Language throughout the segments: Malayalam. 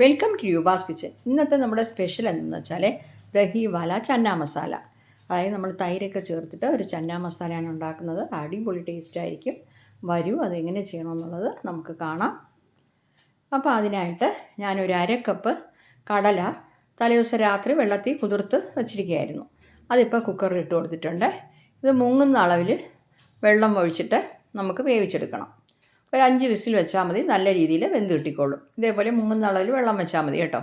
വെൽക്കം ടു യൂബാസ് കിച്ചൻ ഇന്നത്തെ നമ്മുടെ സ്പെഷ്യൽ എന്തെന്ന് വെച്ചാൽ ദഹി വാല ചന്ന മസാല. അതായത് നമ്മൾ തൈരൊക്കെ ചേർത്തിട്ട് ഒരു ചന്ന മസാലയാണ് ഉണ്ടാക്കുന്നത്. അടിപൊളി ടേസ്റ്റ് ആയിരിക്കും. വരൂ അതെങ്ങനെ ചെയ്യണമെന്നുള്ളത് നമുക്ക് കാണാം. അപ്പോൾ അതിനായിട്ട് ഞാനൊരു അര കപ്പ് കടല തലേദിവസം രാത്രി വെള്ളത്തിൽ കുതിർത്ത് വച്ചിരിക്കുകയായിരുന്നു. അതിപ്പോൾ കുക്കറിൽ ഇട്ട് കൊടുത്തിട്ടുണ്ട്. ഇത് മുങ്ങുന്ന അളവിൽ വെള്ളം ഒഴിച്ചിട്ട് നമുക്ക് വേവിച്ചെടുക്കണം. ഒരു അഞ്ച് വിസിൽ വെച്ചാൽ മതി. നല്ല രീതിയിൽ വെന്ത് കിട്ടിക്കോളും. ഇതേപോലെ മുങ്ങുന്ന അളവിൽ വെള്ളം വെച്ചാൽ മതി കേട്ടോ.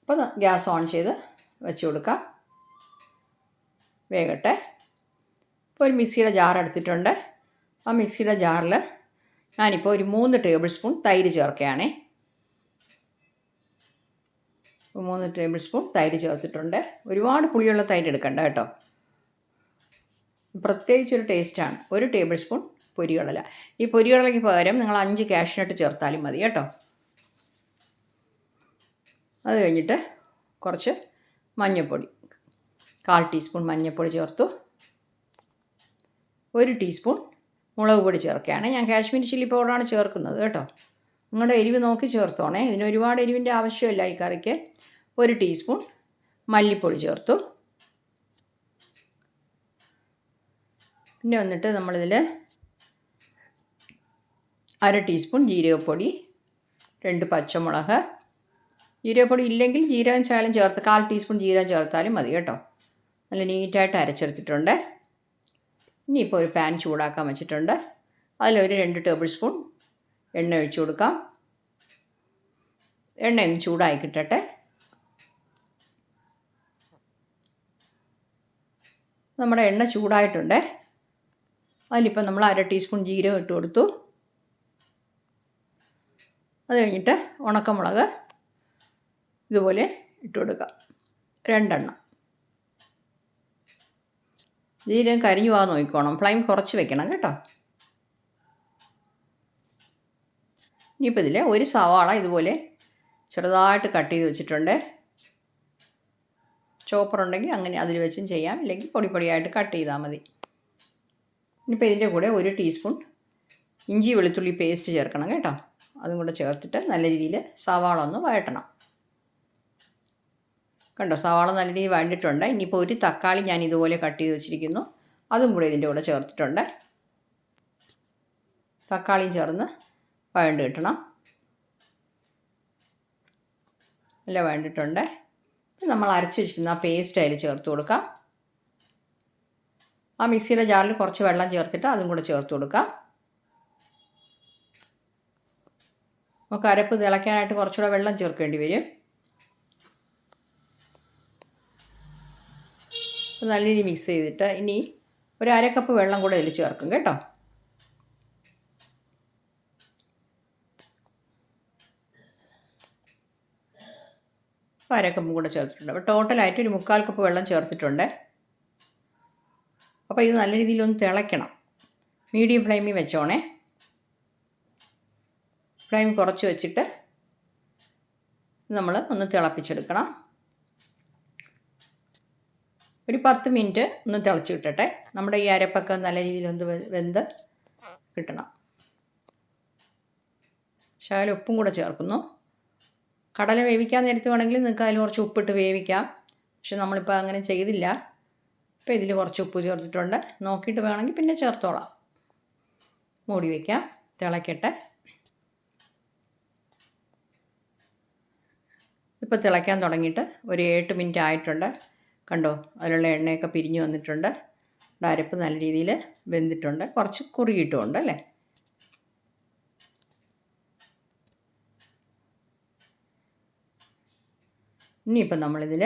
അപ്പോൾ ഗ്യാസ് ഓൺ ചെയ്ത് വെച്ച് കൊടുക്കാം. വേകട്ടെ ഇപ്പോൾ ഒരു മിക്സിയുടെ ജാർ എടുത്തിട്ടുണ്ട്. ആ മിക്സിയുടെ ജാറിൽ ഞാനിപ്പോൾ ഒരു മൂന്ന് ടേബിൾ സ്പൂൺ തൈര് ചേർക്കുകയാണേ. മൂന്ന് ടേബിൾ സ്പൂൺ തൈര് ചേർത്തിട്ടുണ്ട്. ഒരുപാട് പുളിയുള്ള തൈര് എടുക്കണ്ട കേട്ടോ. പ്രത്യേകിച്ചൊരു ടേസ്റ്റാണ് ഒരു ടേബിൾ സ്പൂൺ പൊരികടല ഈ പൊരികടലയ്ക്ക് പകരം നിങ്ങൾ അഞ്ച് കാഷ്നട്ട് ചേർത്താലും മതി കേട്ടോ. അത് കഴിഞ്ഞിട്ട് കുറച്ച് മഞ്ഞൾപ്പൊടി കാൽ ടീസ്പൂൺ മഞ്ഞൾപ്പൊടി ചേർത്തു. ഒരു ടീസ്പൂൺ മുളക് പൊടി ചേർക്കുകയാണ്. ഞാൻ കാശ്മീരി ചില്ലി പൗഡറാണ് ചേർക്കുന്നത് കേട്ടോ. നിങ്ങളുടെ എരിവ് നോക്കി ചേർത്തോണേ. ഇതിന് ഒരുപാട് എരിവിന്റെ ആവശ്യമില്ല ഈ കറിക്ക്. ഒരു ടീസ്പൂൺ മല്ലിപ്പൊടി ചേർത്തു. പിന്നെ വന്നിട്ട് നമ്മളിതിൽ അര ടീസ്പൂൺ ജീരകപ്പൊടി രണ്ട് പച്ചമുളക്. ജീരകപ്പൊടി ഇല്ലെങ്കിൽ ജീരകം ചാലും ചേർത്ത് കാൽ ടീസ്പൂൺ ജീരകം ചേർത്താലും മതി കേട്ടോ. നല്ല നീറ്റായിട്ട് അരച്ചെടുത്തിട്ടുണ്ട്. ഇനിയിപ്പോൾ ഒരു പാൻ ചൂടാക്കാൻ വെച്ചിട്ടുണ്ട്. അതിലൊരു രണ്ട് ടേബിൾ സ്പൂൺ എണ്ണ ഒഴിച്ചു കൊടുക്കാം. എണ്ണയും ചൂടായി കിട്ടട്ടെ. നമ്മുടെ എണ്ണ ചൂടായിട്ടുണ്ട്. അതിലിപ്പോൾ നമ്മൾ അര ടീസ്പൂൺ ജീരകം ഇട്ട് കൊടുത്തു. അത് കഴിഞ്ഞിട്ട് ഉണക്കമുളക് ഇതുപോലെ ഇട്ട് കൊടുക്കാം രണ്ടെണ്ണം. ജീരകം കരിഞ്ഞു പോകാൻ നോക്കിക്കോണം. ഫ്ലെയിം കുറച്ച് വെക്കണം കേട്ടോ. ഇനിയിപ്പോൾ ഇതിൽ ഒരു സവാള ഇതുപോലെ ചെറുതായിട്ട് കട്ട് ചെയ്ത് വെച്ചിട്ടുണ്ട്. ചോപ്പർ ഉണ്ടെങ്കിൽ അങ്ങനെ അതിൽ വെച്ചും ചെയ്യാം. ഇല്ലെങ്കിൽ പൊടി പൊടിയായിട്ട് കട്ട് ചെയ്താൽ മതി. ഇനിയിപ്പോൾ ഇതിന്റെ കൂടെ ഒരു ടീസ്പൂൺ ഇഞ്ചി വെളുത്തുള്ളി പേസ്റ്റ് ചേർക്കണം കേട്ടോ. അതും കൂടെ ചേർത്തിട്ട് നല്ല രീതിയിൽ സവാള ഒന്ന് വഴട്ടണം കണ്ടോ സവാള നല്ല രീതിയിൽ വഴണ്ടിട്ടുണ്ട്. ഇനിയിപ്പോൾ ഒരു തക്കാളി ഞാൻ ഇതുപോലെ കട്ട് ചെയ്ത് വെച്ചിരിക്കുന്നു. അതും കൂടെ ഇതിന്റെ കൂടെ ചേർത്തിട്ടുണ്ട്. തക്കാളിയും ചേർന്ന് വഴണ്ട് കിട്ടണം. നല്ല വഴണ്ടിട്ടുണ്ട്. നമ്മൾ അരച്ച് വെച്ചിരിക്കുന്ന ആ പേസ്റ്റ് അതിൽ ചേർത്ത് കൊടുക്കാം. ആ മിക്സിയുടെ ജാറിൽ കുറച്ച് വെള്ളം ചേർത്തിട്ട് അതും കൂടെ ചേർത്ത് കൊടുക്കാം. നമുക്ക് അരപ്പ് തിളയ്ക്കാനായിട്ട് കുറച്ചുകൂടെ വെള്ളം ചേർക്കേണ്ടി വരും. നല്ല രീതിയിൽ മിക്സ് ചെയ്തിട്ട് ഇനി ഒരു അര കപ്പ് വെള്ളം കൂടെ ഇതിൽ ചേർക്കും കേട്ടോ. അപ്പോൾ അര കൂടെ ചേർത്തിട്ടുണ്ട്. അപ്പോൾ ടോട്ടലായിട്ട് ഒരു മുക്കാൽ കപ്പ് വെള്ളം ചേർത്തിട്ടുണ്ട്. അപ്പോൾ ഇത് നല്ല രീതിയിലൊന്ന് തിളയ്ക്കണം. മീഡിയം ഫ്ലെയിമിൽ വെച്ചോണേ. ഫ്ലെയിം കുറച്ച് വെച്ചിട്ട് നമ്മൾ ഒന്ന് തിളപ്പിച്ചെടുക്കണം. ഒരു പത്ത് മിനിറ്റ് ഒന്ന് തിളച്ച് കിട്ടട്ടെ. നമ്മുടെ ഈ അരപ്പൊക്കെ നല്ല രീതിയിൽ ഒന്ന് വെന്ത് കിട്ടണം. ശകലം ഉപ്പും കൂടെ ചേർക്കുന്നു. കടല വേവിക്കാൻ നേരത്ത് വേണമെങ്കിൽ നിങ്ങൾക്ക് അതിൽ കുറച്ച് ഉപ്പിട്ട് വേവിക്കാം. പക്ഷെ നമ്മളിപ്പോൾ അങ്ങനെ ചെയ്തില്ല. ഇപ്പോൾ ഇതിൽ കുറച്ച് ഉപ്പ് ചേർത്തിട്ടുണ്ട്. നോക്കിയിട്ട് വേണമെങ്കിൽ പിന്നെ ചേർത്തോളാം. മൂടി വയ്ക്കാം തിളയ്ക്കട്ടെ ഇപ്പോൾ തിളയ്ക്കാൻ തുടങ്ങിയിട്ട് ഒരു എട്ട് മിനിറ്റ് ആയിട്ടുണ്ട്. കണ്ടോ? അതിലുള്ള എണ്ണയൊക്കെ പിരിഞ്ഞു വന്നിട്ടുണ്ട്. അരപ്പ് നല്ല രീതിയിൽ വെന്തിട്ടുണ്ട്. കുറച്ച് കുറുകിയിട്ടുമുണ്ട് അല്ലേ? ഇനിയിപ്പം നമ്മളിതിൽ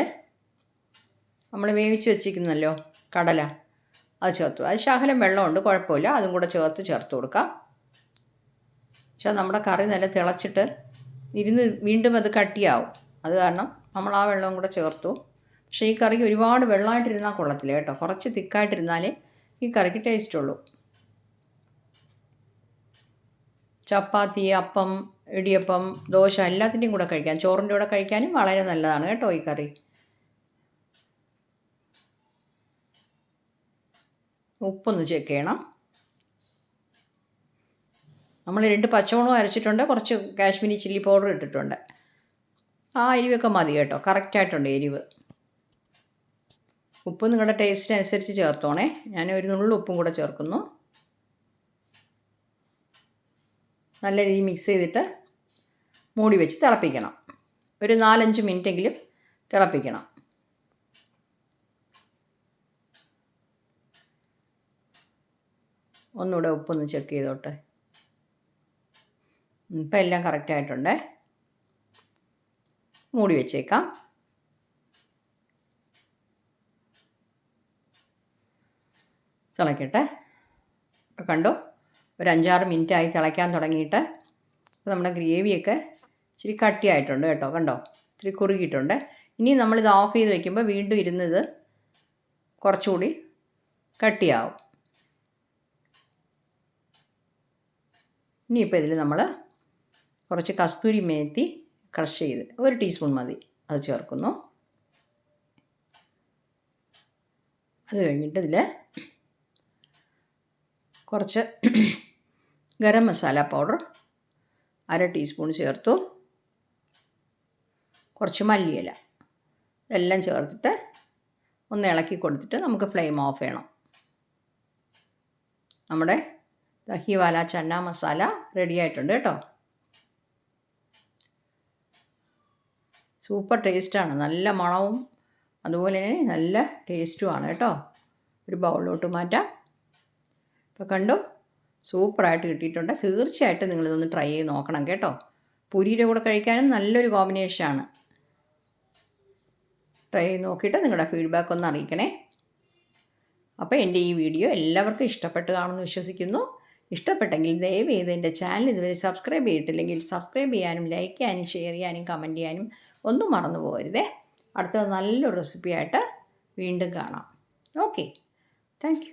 നമ്മൾ വേവിച്ച് വെച്ചിരിക്കുന്നല്ലോ കടല. അത് ചേർത്ത് അത് ശകലം വെള്ളമുണ്ട് കുഴപ്പമില്ല. അതും കൂടെ ചേർത്ത് ചേർത്ത് കൊടുക്കാം. പക്ഷേ നമ്മുടെ കറി നല്ല തിളച്ചിട്ട് ഇരുന്ന് വീണ്ടും അത് കട്ടിയാവും. അത് കാരണം നമ്മൾ ആ വെള്ളവും കൂടെ ചേർത്തു. പക്ഷേ ഈ കറിക്ക് ഒരുപാട് വെള്ളമായിട്ടിരുന്നാൽ കൊള്ളത്തില്ല കേട്ടോ. കുറച്ച് തിക്കായിട്ടിരുന്നാലേ ഈ കറിക്ക് ടേസ്റ്റ് ഉള്ളൂ. ചപ്പാത്തി അപ്പം ഇടിയപ്പം ദോശ എല്ലാത്തിന്റെയും കൂടെ കഴിക്കാം. ചോറിന്റെ കൂടെ കഴിക്കാനും വളരെ നല്ലതാണ് കേട്ടോ ഈ കറി. ഉപ്പൊന്ന് ചെക്ക് ചെയ്യണം. നമ്മൾ രണ്ട് പച്ചമുളകും അരച്ചിട്ടുണ്ട്. കുറച്ച് കാശ്മീരി ചില്ലി പൗഡർ ഇട്ടിട്ടുണ്ട്. ആ എരിവൊക്കെ മതി കേട്ടോ. കറക്റ്റായിട്ടുണ്ട് എരിവ്. ഉപ്പ് നിങ്ങളുടെ ടേസ്റ്റിനനുസരിച്ച് ചേർത്തോണേ. ഞാൻ ഒരു നുള്ളു ഉപ്പും കൂടെ ചേർക്കുന്നു. നല്ല രീതിയിൽ മിക്സ് ചെയ്തിട്ട് മൂടി വെച്ച് തിളപ്പിക്കണം. ഒരു നാലഞ്ച് മിനിറ്റെങ്കിലും തിളപ്പിക്കണം. ഒന്നുകൂടെ ഉപ്പൊന്ന് ചെക്ക് ചെയ്തോട്ടെ. ഇപ്പം എല്ലാം കറക്റ്റായിട്ടുണ്ട് മൂടി വെച്ചേക്കാം. തിളയ്ക്കട്ടെ ഇപ്പോൾ കണ്ടോ ഒരു അഞ്ചാറ് മിനിറ്റ് ആയി തിളയ്ക്കാൻ തുടങ്ങിയിട്ട് അപ്പോൾ നമ്മുടെ ഗ്രേവിയൊക്കെ ഇച്ചിരി കട്ടിയായിട്ടുണ്ട് കേട്ടോ കണ്ടോ? ഇത്തിരി കുറുകിയിട്ടുണ്ട്. ഇനി നമ്മളിത് ഓഫ് ചെയ്ത് വെക്കുമ്പോൾ വീണ്ടും ഇരുന്നത് കുറച്ചുകൂടി കട്ടിയാവും. ഇനിയിപ്പോൾ ഇതിൽ നമ്മൾ കുറച്ച് കസ്തൂരി മേത്തി ക്രഷ് ചെയ്ത് ഒരു ടീസ്പൂൺ മതി. അത് ചേർക്കുന്നു. അത് കഴിഞ്ഞിട്ട് ഇതിൽ കുറച്ച് ഗരം മസാല പൗഡർ അര ടീസ്പൂൺ ചേർത്തു. കുറച്ച് മല്ലിയില. ഇതെല്ലാം ചേർത്തിട്ട് ഒന്ന് ഇളക്കി കൊടുത്തിട്ട് നമുക്ക് ഫ്ലെയിം ഓഫ് ചെയ്യണം. നമ്മുടെ ദഹിവാല ചന്ന മസാല റെഡി ആയിട്ടുണ്ട് കേട്ടോ. സൂപ്പർ ടേസ്റ്റാണ്. നല്ല മണവും അതുപോലെ തന്നെ നല്ല ടേസ്റ്റുമാണ് കേട്ടോ. ഒരു ബൗളിലോട്ട് മാറ്റാം. ഇപ്പോൾ കണ്ടു? സൂപ്പറായിട്ട് കിട്ടിയിട്ടുണ്ട്. തീർച്ചയായിട്ടും നിങ്ങളിതൊന്ന് ട്രൈ ചെയ്ത് നോക്കണം കേട്ടോ. പുരിയുടെ കൂടെ കഴിക്കാനും നല്ലൊരു കോമ്പിനേഷനാണ് ട്രൈ ചെയ്ത് നോക്കിയിട്ട് നിങ്ങളുടെ ഫീഡ്ബാക്ക് ഒന്ന് അറിയിക്കണേ. അപ്പോൾ എന്റെ ഈ വീഡിയോ എല്ലാവർക്കും ഇഷ്ടപ്പെട്ട് കാണുമെന്ന് വിശ്വസിക്കുന്നു. ഇഷ്ടപ്പെട്ടെങ്കിൽ ദയവ് ചെയ്ത് എന്റെ ചാനൽ ഇതുവരെ സബ്സ്ക്രൈബ് ചെയ്തിട്ടില്ലെങ്കിൽ സബ്സ്ക്രൈബ് ചെയ്യാനും ലൈക്ക് ചെയ്യാനും ഷെയർ ചെയ്യാനും കമന്റ് ചെയ്യാനും ഒന്നും മറന്നു പോകരുതേ. അടുത്ത നല്ലൊരു റെസിപ്പിയായിട്ട് വീണ്ടും കാണാം. Okay thank